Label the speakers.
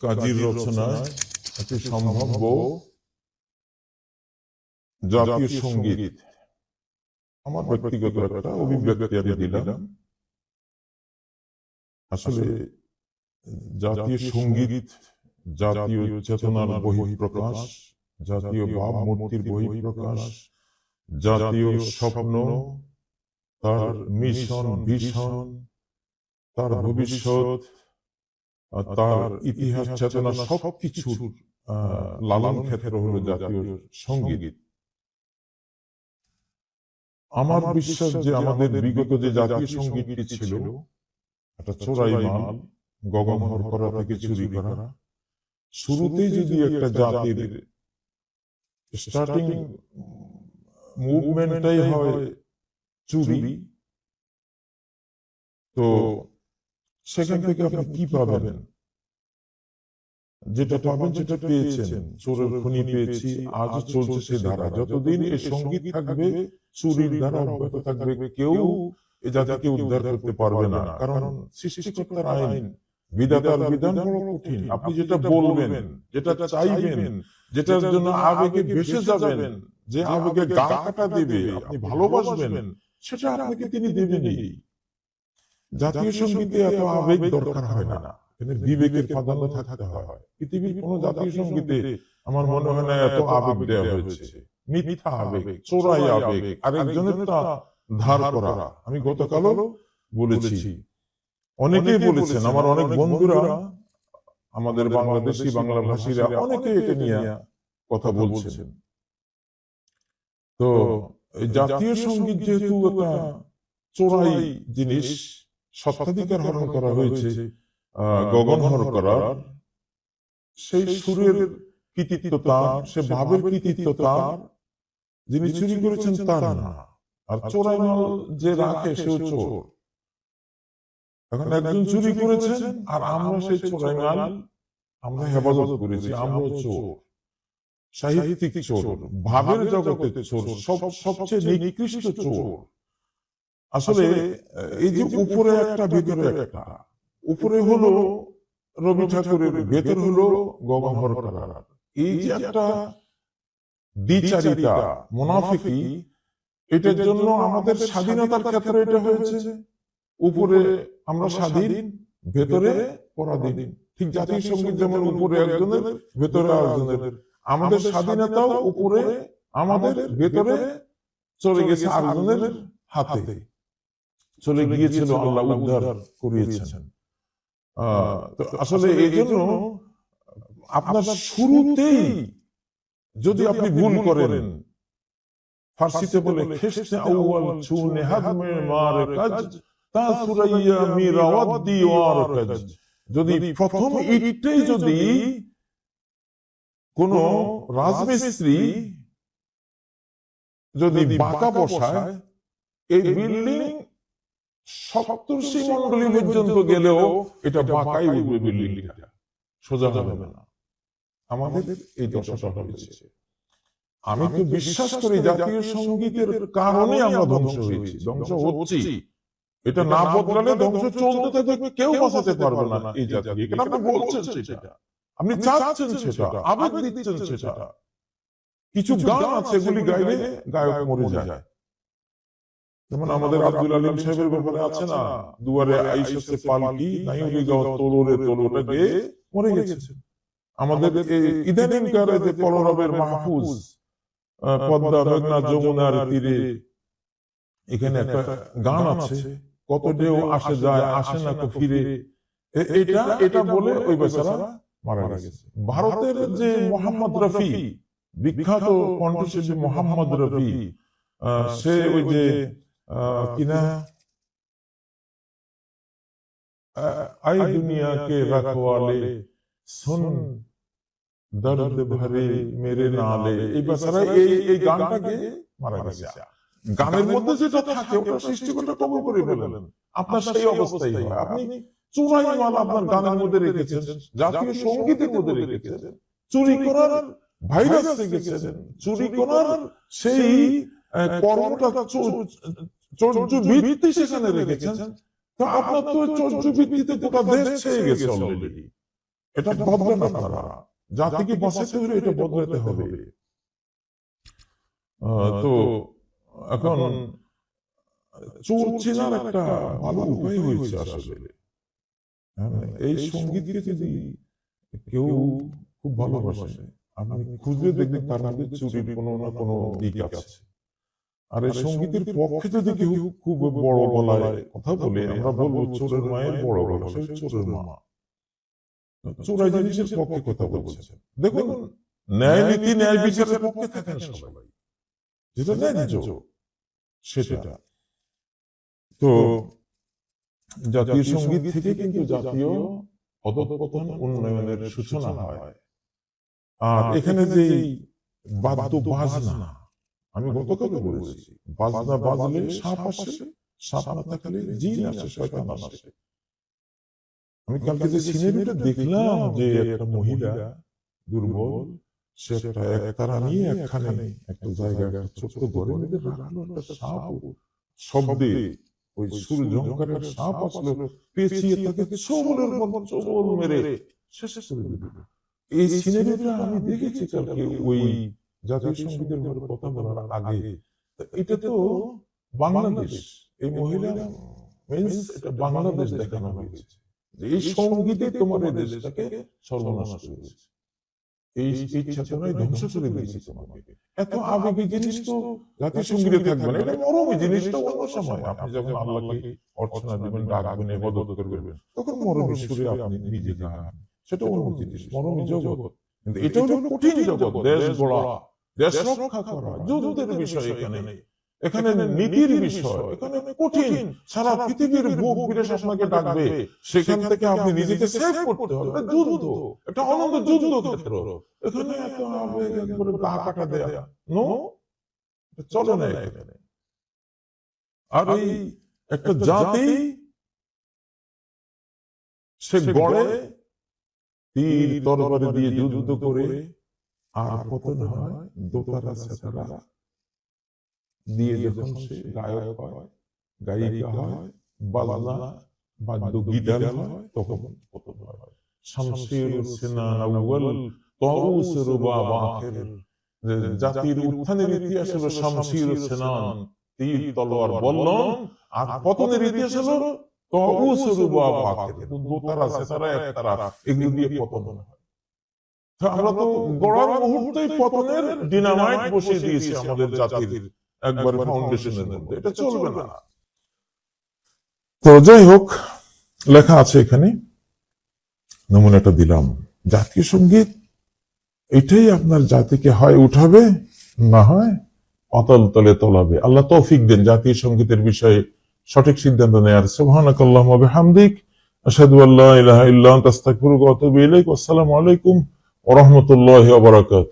Speaker 1: কাজীর রচনায় একটি সম্ভাব্য জাতীয় সংগীত। আমার ব্যক্তিগত একটা অভিব্যক্তি আমি দিলাম। আসলে জাতীয় সংগীত জাতীয় চেতনার বহিঃপ্রকাশ জাতীয় ভাবমূর্তির বহিঃপ্রকাশ জাতীয় স্বপ্ন তার মিশন ভিশন তার ভবিষ্যৎ তার ইতিহাস চেতনা সবকিছুর লালন ক্ষেত্র হলো জাতীয় সংগীত। আমার বিশ্বাস যে আমাদের বিগত যে জাতীয় সঙ্গীতটি ছিল একটা চোরাই মাল গগনহর করা থেকে চুরি করা। শুরুতেই যদি একটা জাতির স্টার্টিং মুভমেন্টটাই হয় চুরি তো সেখান থেকে আপনি কি পাবেন? যেটা পাবেন সেটা পেয়েছেন। চোরের খনি পেয়েছি, আজও চলছে সে ধারা। যতদিন এই সংগীত থাকবে, চুরির ধারা অব্যাহত থাকবে, কেউ এ উদ্ধার করতে পারবে না। কারণ সৃষ্টিকর্তার আইন বিধাতার বিধান বড় কঠিন। আপনি যেটা বলবেন, যেটা চাইবেন, যেটার জন্য আবেগে ভেসে যাবেন, যে আবেগে গা কাটা দেবে, আপনি ভালোবাসবেন, সেটা আপনাকে তিনি দেবেনই। জাতীয় সঙ্গীতে এত আবেগ দরকার হয় না। এখানে বিবেকের প্রাধান্য থাকতে হয়। পৃথিবীর কোন জাতীয় সঙ্গীতে আমার মনে হয় না এত আবেগ দেওয়া হয়েছে। মিথ্যা আবেগ চোরাই আবেগ আরেকজনের তা ধার করা। আমি গতকালও বলেছি। অনেকেই বলেছেন আমার অনেক বন্ধুরা আমাদের বাংলাদেশি বাংলা ভাষীরা অনেকে এটা নিয়ে কথা বলছেন। তো এই জাতীয় সংগীত যেহেতু একটা চোরাই জিনিস সত্তাধিকার হরণ করা হয়েছে গগন হর করার সেই সুরের কৃতিত্ব তার সে ভাবের কৃতিত্ব তার যিনি চুরি করেছেন তার না আর চোরাই মাল যে রাখে সেও চোর। এখন একজন চুরি করেছেন আর আমরা সেই চোরাই মাল আমরা হেফাজত করেছি আমরাও চোর। সাহিত্যিক চোর ভাবের জগতে চোর সব সবচেয়ে নিকৃষ্ট চোর। আসলে এই যে উপরে একটা ভিতরে একটা উপরে হলো রবি ঠাকুরের ভেতর হলো গগনহর করার এই যে একটা দ্বিচারিতা মুনাফিকি এটার জন্য আমাদের স্বাধীনতার ক্ষেত্রে এটা হয়েছে। উপরে আমরা স্বাধীন ভেতরে পরাধীন। ঠিক জাতীয় সংগীত যেমন উপরে একজনের ভেতরে আরেকজনের। আমাদের স্বাধীনতাও উপরে আমাদের ভেতরে চলে গেছে আরেকজনের হাতে। চলে গিয়েছিল আল্লাহ উদ্ধার করিয়েছেন। তো আসলে এই জন্য আপনার শুরুতেই যদি আপনি ভুল করেন ফার্সিতে বলে আউয়াল চুনে হাদমে মার কাজ তা সুরাইয়া কাজ। যদি প্রথম ইটটাই যদি কোন রাজমিস্ত্রি যদি বাঁকা বসায় এই বিল্ডিং সপ্তর্ষি মন্ডলী পর্যন্ত গেলেও এটা বাঁকাই উঠবে বিল্ডিংটা সোজা হবে না। আমাদের এই দশাটা হয়েছে। আমি তো বিশ্বাস করি জাতীয় সঙ্গীতের কারণে আমরা ধ্বংস হয়েছি। ধ্বংস হচ্ছি। এটা না বদলালে ধ্বংস চলতে থাকবে কেউ বাঁচাতে পারবে না এই জাতি এখানে আপনি বলছেন সেটা। আপনি চাচ্ছেন সেটা। আবেগ দিচ্ছেন সেটা। কিছু গান আছে এগুলি গাইলে গায়ক মরে যায়। যেমন আমাদের আব্দুল আলিম সাহেবের ব্যাপারে আছে না? দুয়ারে আইসে পালকি গাও তোলরে তোলরে গিয়ে মরে গেছে। আমাদের ইদানিংকার যে কলরবের মাহফুজ পদ্মা মেঘনা যমুনার তীরে এখানে একটা গান আছে কত ঢেউ আসে যায় আসে না তো ফিরে। এটা এটা বলে ওই বেচারা মারা গেছে। ভারতের যে মোহাম্মদ রফি বিখ্যাত কণ্ঠশিল্পী মোহাম্মদ রফি সে ওই যে কিনা? দুনিয়া কে রখওয়ালে সুন দর্দ ভরে মেরে নালে। এই বেচারা এই এই মারা গেছে। গানের মধ্যে যেটা থাকে ওটা সৃষ্টিকর্তা কবল করে ফেলেন। আপনার সেই অবস্থাই হয়। আপনি চুরাই মাল আপনার গানের মধ্যে রেখেছেন জাতীয় সঙ্গীতের মধ্যে রেখেছেন চুরি করার ভাইরাস রেখেছেন চুরি করার সেই কর্মটা চৌর্য ভিত্তি সেখানে রেখেছেন। তো আপনার তো চৌর্য ভিত্তিতে গোটা দেশ ছেয়ে গেছে অলরেডি এটা বদলেন আপনারা জাতিকে বাঁচাতে হলে এটা বদলাতে হবে। তো এখন চোর চেনার একটা ভালো উপায় হয়েছে আসলে। হ্যাঁ, এই সঙ্গীতকে যদি কেউ খুব ভালোবাসে আপনি খুঁজলে দেখবেন তার মধ্যে চুরির কোনো না কোনো দিক আছে। আর এই সঙ্গীতের পক্ষে যদি কেউ খুব বড় গলায় কথা বলে আমরা বলব চোরের মায়ের বড় গলা সে চোরের মা। জিনিসের পক্ষে কথা বলছে। দেখুন ন্যায় নীতি ন্যায় বিচারের পক্ষে থাকেন সবাই। যেটা ন্যায্য সেটা। তো জাতীয় সংগীত থেকে কিন্তু জাতীয় অধঃপতন উন্নয়নের সূচনা হয়। আর এখানে যে বাদ্য বাজনা আমি গতকাল বলেছি বাজনা বাজলে সাপ আসে সাপ না থাকলে জিন আসে শয়তান আসে। আমি কালকে যে সিনেমাটা দেখলাম যে একটা মহিলা দুর্বল সে একটা একতারা নিয়ে একখানে একটা জায়গায় একটা ছোট্ট ঘরের মধ্যে রাখল একটা সাপ শব্দে ওই সূর্যঙ্কারের সাপ আসলো পেঁচিয়ে তাকে চবলের মতন চবল মেরে শেষ করে দিল। এই সিনেমাটা আমি দেখেছি কালকে ওই জাতীয় সঙ্গীতের কথা বলার আগে। এটা তো বাংলাদেশ এই মহিলা এটা বাংলাদেশ দেখানো হয়েছে। এই সঙ্গীতে তোমার দেশটাকে সর্বনাশ করেছে। এই এই চেতনায় ধ্বংস করে দিয়েছে তোমাকে। এত আবেগী জিনিস তো জাতীয় সঙ্গীতে থাকবে না। এটা মরমী জিনিসটা অন্য সময় আপনি যখন আল্লাহকে অর্চনা দিবেন ডাকবেন এবাদত করবেন। তখন মরমী সুরে আপনি নিজে গান সেটা অন্য জিনিস মরমী জগৎ কিন্তু এটা হলো কঠিন জগৎ। দেশ গড়া দেশ রক্ষা করা যুদ্ধের বিষয় এখানে। এখানে। নীতির বিষয়। এখানে কঠিন। সারা পৃথিবীর বুক বিদেশ আপনাকে ডাকবে। সেখান থেকে আপনি নিজেকে সেভ করতে হবে। এটা যুদ্ধ। এটা অনন্ত যুদ্ধ ক্ষেত্র। এখানে এত আবেগ একবারে গা কাটা দেয়া। নো? চলে না এখানে। আর এই একটা জাতি সে গড়ে তীর তরবারি দিয়ে যুদ্ধ করে আর পতন হয় দোতারা সেতারা। দিয়ে যখন সে গায়ক হয়, গায়িকা হয় বাজনা বাদ্য গিটার হয়, তখন পতন হয়। সিনান আউয়াল জাতির উত্থানের ইতিহাস হলো শামসির সিনান তীর, তলোয়ার, বল্লম। আর পতনের ইতিহাস হলো তাউস রুবা আখির দোতারা, সেতারা, একতারা, এগুলো দিয়ে পতন হয়। আমরা তো গড়ার মুহূর্তেই পতনের ডিনামাইট বসিয়ে দিয়েছি আমাদের জাতির একবার ফাউন্ডেশনের মধ্যে। এটা চলবে না। তো যাই হোক লেখা আছে এখানে নমুনাটা দিলাম। জাতীয় সংগীত এটাই আপনার জাতিকে হয় উঠাবে না হয় অতল তলে তোলাবে। আল্লাহ তৌফিক দেন জাতীয় সঙ্গীতের বিষয়ে সঠিক সিদ্ধান্ত নেয়ার। সুবহানাকাল্লাহুম্মা ওয়া বিহামদিক আশহাদু আল্লা ইলাহা ইল্লা আনতা আস্তাগফিরুকা ওয়া আতুবু ইলাইক। আসসালামু আলাইকুম ওয়া বরাকাত